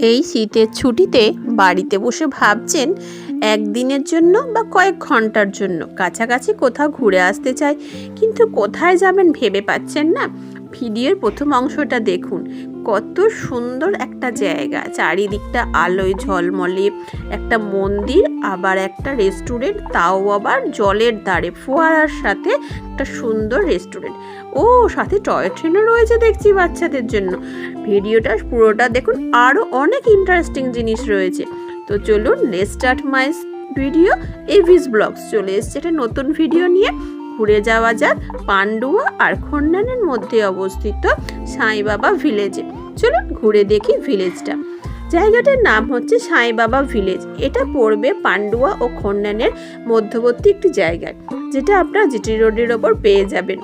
এই শীতের ছুটিতে বাড়িতে বসে ভাবছেন, একদিনের জন্য বা কয়েক ঘণ্টার জন্য। কাছাকাছি কোথাও ঘুরে আসতে চাই কিন্তু কোথায় যাবেন ভেবে পাচ্ছেন না। ভিডিওর প্রথম অংশটা দেখুন। কত সুন্দর একটা জায়গা। চারিদিকটা আলোয় ঝলমলে। একটা মন্দির, আবার একটা রেস্টুরেন্ট তাও আবার জলের ধারে ফোয়ারার সাথে একটা সুন্দর রেস্টুরেন্ট ও, সাথে টয় ট্রেনও রয়েছে দেখছি বাচ্চাদের জন্য। ভিডিওটা পুরোটা দেখুন আরও অনেক ইন্টারেস্টিং জিনিস রয়েছে। তো চলুন let start my video Avi's vlogs চলে এসছে একটা নতুন ভিডিও নিয়ে। ঘুরে যাওয়া যাক পান্ডুয়া আর খন্ডানের মধ্যে অবস্থিত সাই বাবা ভিলেজে। চলুন ঘুরে দেখি ভিলেজটা। জায়গাটার নাম হচ্ছে সাই বাবা ভিলেজ। এটা পড়বে পান্ডুয়া ও খন্ডানের মধ্যবর্তী একটি জায়গায়, যেটা আপনারা জিটি রোডের ওপর পেয়ে যাবেন।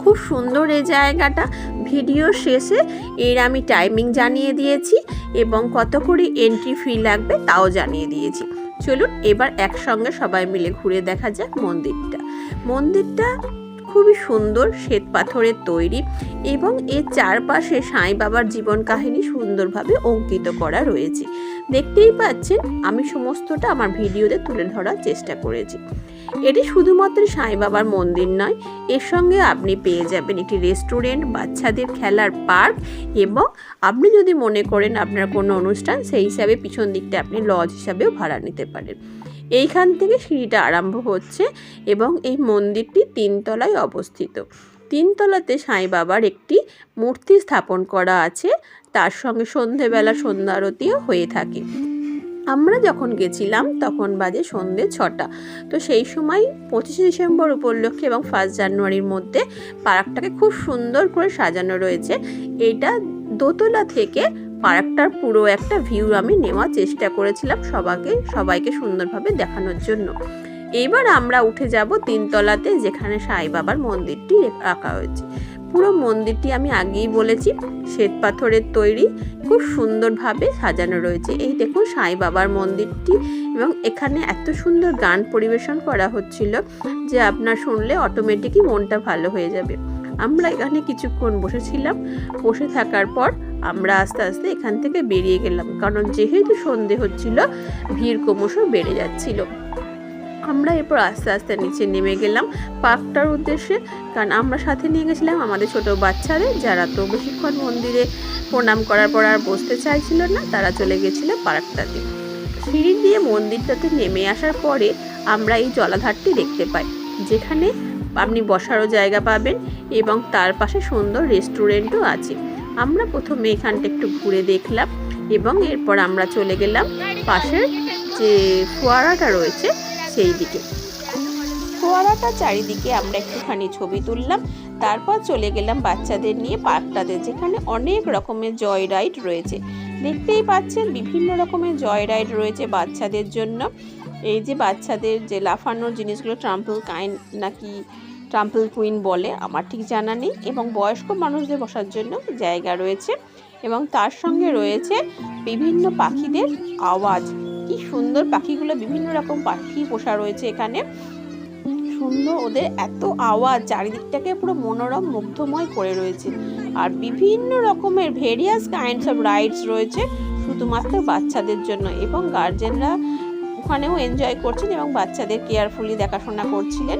খুব সুন্দর এই জায়গাটা। ভিডিও শেষে এর আমি টাইমিং জানিয়ে দিয়েছি এবং কত করে এন্ট্রি ফি লাগবে তাও জানিয়ে দিয়েছি। চলুন এবার একসঙ্গে সবাই মিলে ঘুরে দেখা যাক মন্দিরটা। মন্দিরটা খুবই সুন্দর, শ্বেত পাথরের তৈরি এবং এর চারপাশে সাঁই বাবার জীবন কাহিনী সুন্দরভাবে অঙ্কিত করা রয়েছে। দেখতেই পাচ্ছেন, আমি সমস্তটা আমার ভিডিওতে তুলে ধরার চেষ্টা করেছি। এটি শুধুমাত্র সাঁই বাবার মন্দির নয়, এর সঙ্গে আপনি পেয়ে যাবেন একটি রেস্টুরেন্ট, বাচ্চাদের খেলার পার্ক এবং আপনি যদি মনে করেন আপনার কোনো অনুষ্ঠান, সেই হিসাবে পিছন দিকটা আপনি লজ হিসাবেও ভাড়া নিতে পারেন। এইখান থেকে সিঁড়িটা আরম্ভ হচ্ছে এবং এই মন্দিরটি তিনতলায় অবস্থিত। তিনতলাতে সাই বাবার একটি মূর্তি স্থাপন করা আছে, তার সঙ্গে সন্ধেবেলা সন্ধ্যা আরতিও হয়ে থাকে। আমরা যখন গেছিলাম তখন বাজে সন্ধে ছটা। তো সেই সময় পঁচিশে ডিসেম্বর উপলক্ষে এবং ফার্স্ট জানুয়ারির মধ্যে পার্কটাকে খুব সুন্দর করে সাজানো রয়েছে। এটা দোতলা থেকে পার্কটার পুরো একটা ভিউ আমি নেওয়ার চেষ্টা করেছিলাম সবাইকে সবাইকে সুন্দরভাবে দেখানোর জন্য। এবার আমরা উঠে যাব তিনতলাতে যেখানে সাই বাবার মন্দিরটি রাখা হয়েছে। পুরো মন্দিরটি আমি আগেই বলেছি, শ্বেত পাথরের তৈরি, খুব সুন্দরভাবে সাজানো রয়েছে। এই দেখুন সাই বাবার মন্দিরটি এবং এখানে এত সুন্দর গান পরিবেশন করা হচ্ছিল যে আপনার শুনলে অটোমেটিকই মনটা ভালো হয়ে যাবে। আমরা এখানে কিছুক্ষণ বসেছিলাম। বসে থাকার পর আমরা আস্তে আস্তে এখান থেকে বেরিয়ে গেলাম, কারণ যেহেতু সন্ধে হচ্ছিল, ভিড় ক্রমশ বেড়ে যাচ্ছিল। আমরা এরপর আস্তে আস্তে নিচে নেমে গেলাম পার্কটার উদ্দেশ্যে, কারণ আমরা সাথে নিয়ে গেছিলাম আমাদের ছোট বাচ্চাদের যারা তো বেশিক্ষণ মন্দিরে প্রণাম করার পর আর বসতে চাইছিল না, তারা চলে গেছিল পার্কটাতে। সিঁড়ি দিয়ে মন্দিরটাতে নেমে আসার পরে আমরা এই জলাধারটি দেখতে পাই, যেখানে আপনি বসারও জায়গা পাবেন এবং তার পাশে সুন্দর রেস্টুরেন্টও আছে। আমরা প্রথমে এখানটা একটু ঘুরে দেখলাম এবং এরপর আমরা চলে গেলাম পাশের যে ফোয়ারাটা রয়েছে সেই দিকে ফোয়ারাটা চারিদিকে আমরা একটুখানি ছবি তুললাম, তারপর চলে গেলাম বাচ্চাদের নিয়ে পার্কটাতে, যেখানে অনেক রকমের জয় রাইড রয়েছে। দেখতেই পাচ্ছেন বিভিন্ন রকমের জয় রাইড রয়েছে বাচ্চাদের জন্য। এই যে বাচ্চাদের যে লাফানোর জিনিসগুলো ট্রাম্পল কাইন নাকি ট্রাম্পল কুইন বলে আমার ঠিক জানা নেই এবং বয়স্ক মানুষদের বসার জন্য জায়গা রয়েছে এবং তার সঙ্গে রয়েছে বিভিন্ন পাখিদের আওয়াজ। কি সুন্দর পাখিগুলো, বিভিন্ন রকম পাখি পোষা রয়েছে এখানে। সুন্দর ওদের এত আওয়াজ, চারিদিকটাকে পুরো মনোরম, মুগ্ধময় করে রয়েছে। আর বিভিন্ন রকমের ভেরিয়াস কাইন্ডস অফ রাইডস রয়েছে শুধুমাত্র বাচ্চাদের জন্য এবং গার্জেনরা ওখানেও এনজয় করছেন এবং বাচ্চাদের কেয়ারফুলি দেখাশোনা করছিলেন।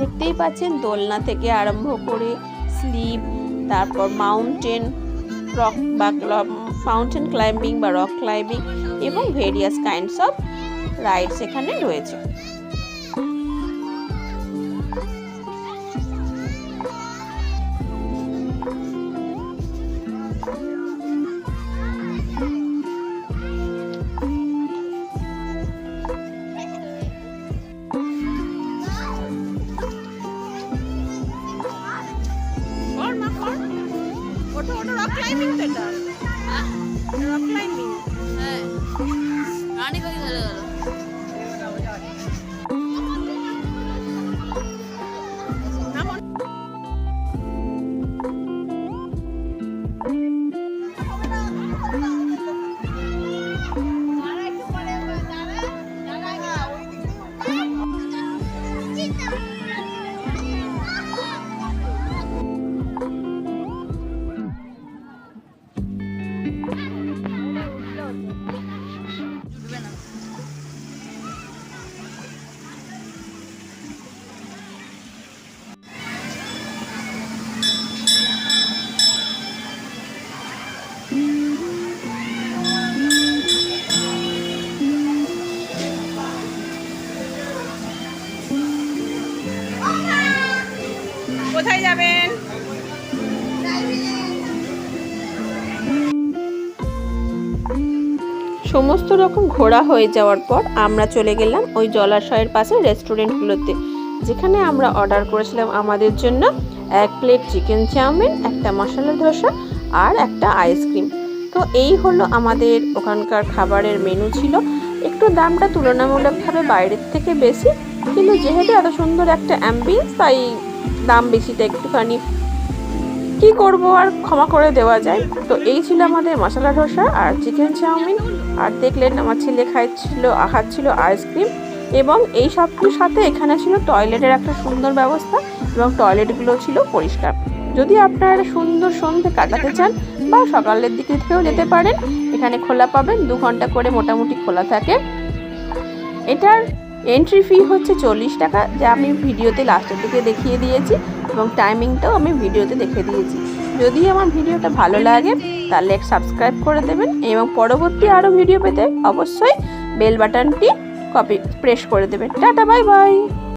দেখতেই পাচ্ছেন, দোলনা থেকে আরম্ভ করে স্লিপ, তারপর মাউন্টেন রক বা ফাউন্টেন ক্লাইম্বিং বা রক ক্লাইম্বিং এবং ভেরিয়াস কাইন্ডস অফ রাইডস এখানে রয়েছে। 快乐了。কোথায় যাবেন? সমস্ত রকম ঘোরা হয়ে যাওয়ার পর আমরা চলে গেলাম ওই জলাশয়ের পাশে রেস্টুরেন্টগুলোতে, যেখানে আমরা অর্ডার করেছিলাম আমাদের জন্য এক প্লেট চিকেন চাউমিন, একটা মশলা ধোসা আর একটা আইসক্রিম। তো এই হলো আমাদের ওখানকার খাবারের মেনু ছিল। একটু দামটা তুলনামূলকভাবে বাইরের থেকে বেশি, কিন্তু যেহেতু এত সুন্দর একটা অ্যাম্বিয়েন্স তাই দাম বেশিটা একটুখানি। কি করব আর ক্ষমা করে দেওয়া যায়? তো এই ছিল আমাদের মশলা ধোসা আর চিকেন চাউমিন। আর দেখলেন আমার ছেলে খাচ্ছিল খাচ্ছিল আইসক্রিম এবং এই সবটির সাথে এখানে ছিল টয়লেটের একটা সুন্দর ব্যবস্থা এবং টয়লেটগুলো ছিল পরিষ্কার। যদি আপনারা সুন্দর সন্ধে কাটাতে চান বা সকালের দিকে থেকেও যেতে পারেন, এখানে খোলা পাবেন, দু ঘণ্টা করে মোটামুটি খোলা থাকে। এটার এন্ট্রি ফি হচ্ছে চল্লিশ টাকা, যা আমি ভিডিওতে লাস্টের দিকে দেখিয়ে দিয়েছি এবং টাইমিংটাও আমি ভিডিওতে দেখে দিয়েছি। যদি আমার ভিডিওটা ভালো লাগে, তাহলে সাবস্ক্রাইব করে দেবেন এবং পরবর্তী আরও ভিডিও পেতে অবশ্যই বেল বাটনটি কপি প্রেস করে দেবেন। Tata bye bye